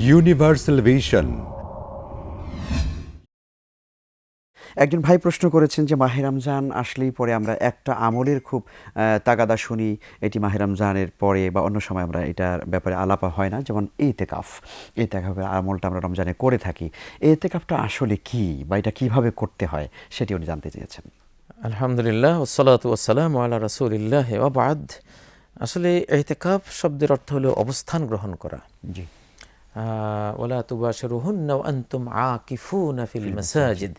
Universal vision একজন ভাই প্রশ্ন করেছেন যে মাহে রমজান আসলেই পরে আমরা একটা আমলের খুব তাগাদা শুনি। এটি মাহে রমজানের পরে বা অন্য সময় আমরা এটার ব্যাপারে আলাপা হয় না। যেমন এতেকাফ। এতেকাফের আমলটা আমরা রমজানে করে থাকি। এতেকাফটা আসলে কি বা এটা কীভাবে করতে হয় সেটি উনি জানতে চেয়েছেন। আলহামদুলিল্লাহ ওসালাত ওসালাম আল্লাহ রাসুলিল্লাহ ওবাদ আসলে এহতেকাব শব্দের অর্থ হলো অবস্থান গ্রহণ করা। জি। ওলা আনতুম মাসাজিদ।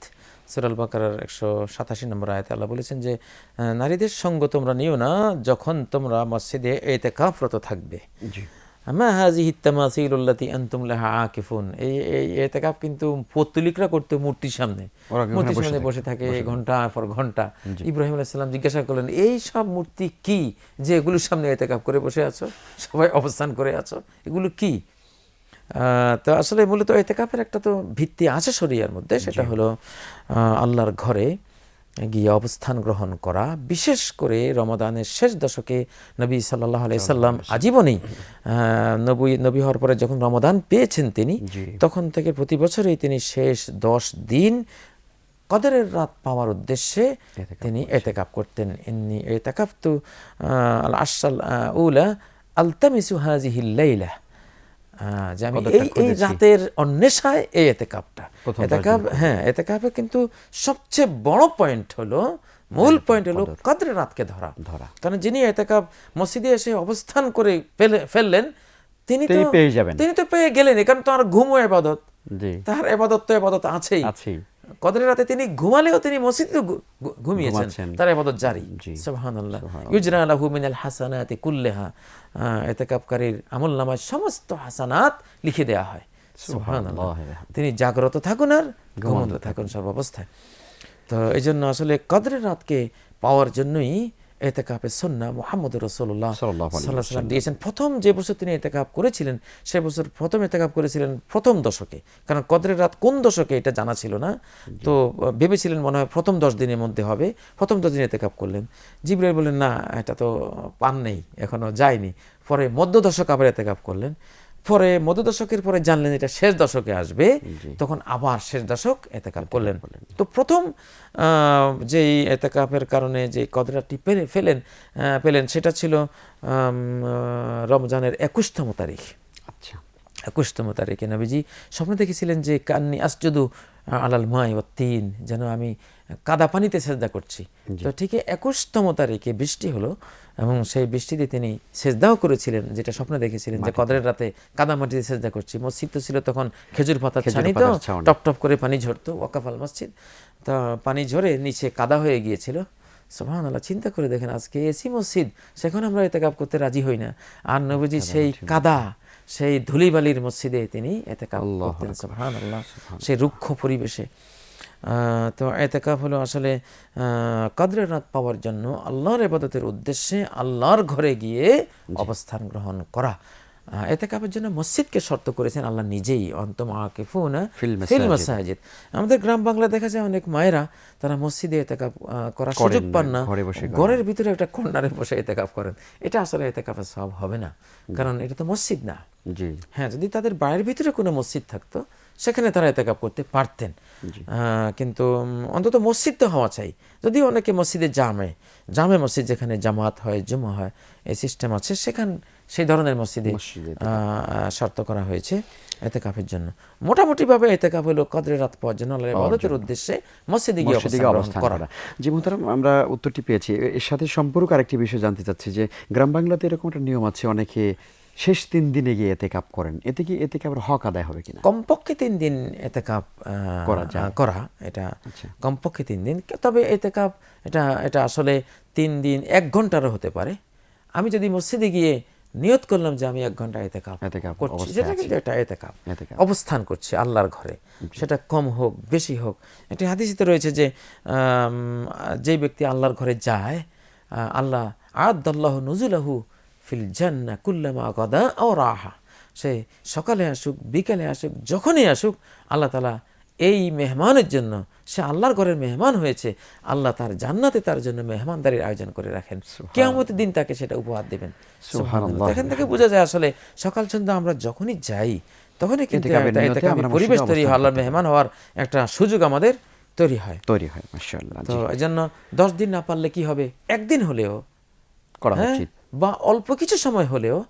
সুরাল বাকারার একশো সাতাশি নম্বর আয়তে আল্লাহ বলেছেন যে নারীদের সঙ্গ তোমরা নিও না যখন তোমরা মসজিদে থাকবে। লাহা আকিফুন। এই এই এতেকাফ কিন্তু পত্তলিকরা করতে মূর্তির সামনে। মূর্তির বসে সামনে থাকে, বসে থাকে ঘণ্টা পর ঘণ্টা। ইব্রাহিম আলাইসাল্লাম জিজ্ঞাসা করলেন এই সব মূর্তি কি যে এগুলোর সামনে এতেকাফ করে বসে আছো? সবাই অবস্থান করে আছো? এগুলো কি? তো আসলে মূলত এতেকাফের একটা তো ভিত্তি আছে শরিয়ার মধ্যে সেটা হলো আল্লাহর ঘরে গিয়ে অবস্থান গ্রহণ করা। বিশেষ করে রমাদানের শেষ দশকে নবী সাল্লাহ আলাইসাল্লাম আজীবনেই নবী নবী হওয়ার পরে যখন রমাদান পেয়েছেন তিনি তখন থেকে প্রতি বছরই তিনি শেষ দশ দিন কদরের রাত পাওয়ার উদ্দেশ্যে তিনি এতেকাপ করতেন। ইন্নি এতেকাপ তো আল আশাল উলা আলতামিসু হাজিহিল লাইলা। আহ, যে আমি এই এই রাতের অন্বেষায় এই এতেকাপটা এতেকাপ হ্যাঁ এতেকাপে কিন্তু সবচেয়ে বড় পয়েন্ট হলো মূল পয়েন্ট হলো কদরে রাতকে ধরা। ধরা। কারণ যিনি এতেকাপ মসজিদে এসে অবস্থান করে ফেলে ফেললেন তিনি তো তিনি পেয়ে যাবেন। তিনি তো পেয়ে গেলেন কারণ তো আর ঘুমও এবাদত। তার এবাদত তো এবাদত আছেই। আছেই। কদরের রাতে তিনি ঘুমালেও তিনি মসজিদে ঘুমিয়েছেন। তার এবাদত জারি। সুবহানাল্লাহ। ইউজরা লাহু মিনাল হাসানাতি কুল্লাহা। ইতিকাফকারীর আমল নামায় সমস্ত হাসানাত লিখে দেয়া হয়। সুবহানাল্লাহ। সুবহানাল্লাহ। তিনি জাগ্রত থাকুন আর ঘুমন্ত থাকুন। সর্বাবস্থায়। তো এই জন্য আসলে কদরের রাতকে পাওয়ার জন্যই এতেকাপের সন্না মোহাম্মদ রসোল্লাহ সাল্লাল্লাহু আলাইহি সাল্লাহ সাল্লাম দিয়েছেন। প্রথম যে বছর তিনি এতেকাপ করেছিলেন সে বছর প্রথম এতেকাপ করেছিলেন প্রথম দশকে। কারণ কদরের রাত কোন দশকে এটা জানা ছিল না। তো ভেবেছিলেন মনে হয় প্রথম দশ দিনের মধ্যে হবে। প্রথম দশ দিন এতেকাপ করলেন। জিব্রাইল বললেন না এটা তো পান নেই এখনও যায়নি। পরে মধ্য দশক আবার এতেকাপ করলেন। পরে মধ্য দশকের পরে জানলেন এটা শেষ দশকে আসবে তখন আবার শেষ দশক এতেকাপ করলেন। তো প্রথম যেই এতেকাপের কারণে যে কদরাটি পেলে ফেলেন পেলেন সেটা ছিল রমজানের একুশতম তারিখ। আচ্ছা। একুশতম তারিখে নবীজি স্বপ্ন দেখেছিলেন যে কান্নি আসজুদু আলাল মাই ও তিন যেন আমি কাদা পানিতে সেজদা করছি। তো ঠিক একুশতম তারিখে বৃষ্টি হলো এবং সেই বৃষ্টিতে তিনি সেজদাও করেছিলেন যেটা স্বপ্ন দেখেছিলেন যে কদরের রাতে কাদা মাটিতে সেজদা করছি। মসজিদ তো ছিল তখন খেজুর পাতা ছানি তো টপ টপ করে পানি ঝরতো ওয়াকাফাল মসজিদ। তা পানি ঝরে নিচে কাদা হয়ে গিয়েছিল। সোহান আল্লাহ চিন্তা করে দেখেন আজকে এসি মসজিদ সেখানে আমরা এতেকাপ করতে রাজি হই না। আর নবীজি সেই কাদা সেই ধুলিবালির মসজিদে তিনি করতেন আল্লাহ সেই রুক্ষ পরিবেশে। তো এতেকাপ হলো আসলে কদরের রাত পাওয়ার জন্য আল্লাহর এবাদতের উদ্দেশ্যে আল্লাহর ঘরে গিয়ে অবস্থান গ্রহণ করা। আহ, এতেকাপের জন্য মসজিদকে শর্ত করেছেন আল্লাহ নিজেই অন্তম আকিফুনা ফিল মাসাজিদ। আমাদের গ্রাম বাংলা দেখা যায় অনেক মায়েরা তারা মসজিদে এতেকাপ করার সুযোগ পান না, ঘরের ভিতরে একটা কর্নারে বসে এতেকাপ করেন। এটা আসলে এতেকাপের সব হবে না। কারণ এটা তো মসজিদ না। জি। হ্যাঁ যদি তাদের বাড়ির ভিতরে কোনো মসজিদ থাকতো সেখানে তারা এতেকাপ করতে পারতেন। কিন্তু অন্তত মসজিদ তো হওয়া চাই। যদিও অনেকে মসজিদে জামে জামে মসজিদ যেখানে জামাত হয় জুমা হয় এই সিস্টেম আছে সেখান সেই ধরনের মসজিদে শর্ত করা হয়েছে এতেকাফের জন্য। মোটামুটিভাবে এতেকাফ হলো কদরের রাত পাওয়ার জন্য ইবাদতের উদ্দেশ্যে মসজিদে গিয়ে অবস্থান করা। করা। জি মোহতারাম আমরা উত্তরটি পেয়েছি। এর সাথে সম্পর্ক আরেকটি বিষয় জানতে চাচ্ছি যে গ্রাম বাংলাতে এরকম একটা নিয়ম আছে অনেকে শেষ তিন দিনে গিয়ে এতে কাপ করেন। এতে কি এতে কাপের হক আদায় হবে কিনা? কমপক্ষে তিন দিন এতে কাপ করা। করা এটা আচ্ছা। কমপক্ষে তিন দিন। তবে এতে কাপ এটা এটা আসলে তিন দিন এক ঘন্টারও হতে পারে। আমি যদি মসজিদে গিয়ে নিয়ত করলাম যে আমি এক ঘণ্টা এতেকাপ এতেকাপ করছি সেটা। কিন্তু এটা এতে কাপ অবস্থান করছে আল্লাহর ঘরে। সেটা কম হোক বেশি হোক। একটি হাদিসিতে রয়েছে যে যে ব্যক্তি আল্লাহর ঘরে যায় আল্লাহ আদাল্লাহ নজুলাহু ফিল জান্না কুল্লামা গদা ও রাহা। সে সকালে আসুক বিকালে আসুক যখনই আসুক আল্লাহ তালা এই মেহমানের জন্য সে আল্লাহর ঘরের মেহমান হয়েছে আল্লাহ তার জান্নাতে তার জন্য মেহমানদারির আয়োজন করে রাখেন। কেয়ামতের দিন তাকে সেটা উপহার দেবেন। এখান থেকে বোঝা যায় আসলে সকাল সন্ধ্যা আমরা যখনই যাই তখনই কিন্তু পরিবেশ তৈরি হয় আল্লাহর মেহমান হওয়ার একটা সুযোগ আমাদের তৈরি হয়। তৈরি হয় তো এই জন্য দশ দিন না পারলে কি হবে? একদিন হলেও করা হ্যাঁ, উচিত। বা অল্প কিছু সময় হলেও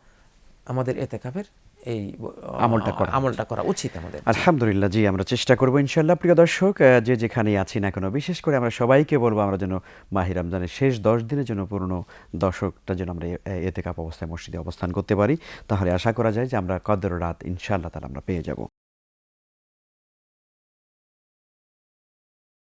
আমাদের এতেকাফের এই আমলটা করা। আমলটা করা উচিত আমাদের। আলহামদুলিল্লাহ জি আমরা চেষ্টা করব ইনশাল্লাহ প্রিয় দর্শক যে যেখানেই আছি না কেন বিশেষ করে আমরা সবাইকে বলব আমরা যেন মাহি রমজানের শেষ দশ দিনের জন্য পুরনো দশকটা যেন আমরা এতে কাপ অবস্থায় মসজিদে অবস্থান করতে পারি। তাহলে আশা করা যায় যে আমরা কদর রাত ইনশাল্লাহ তাহলে আমরা পেয়ে যাব।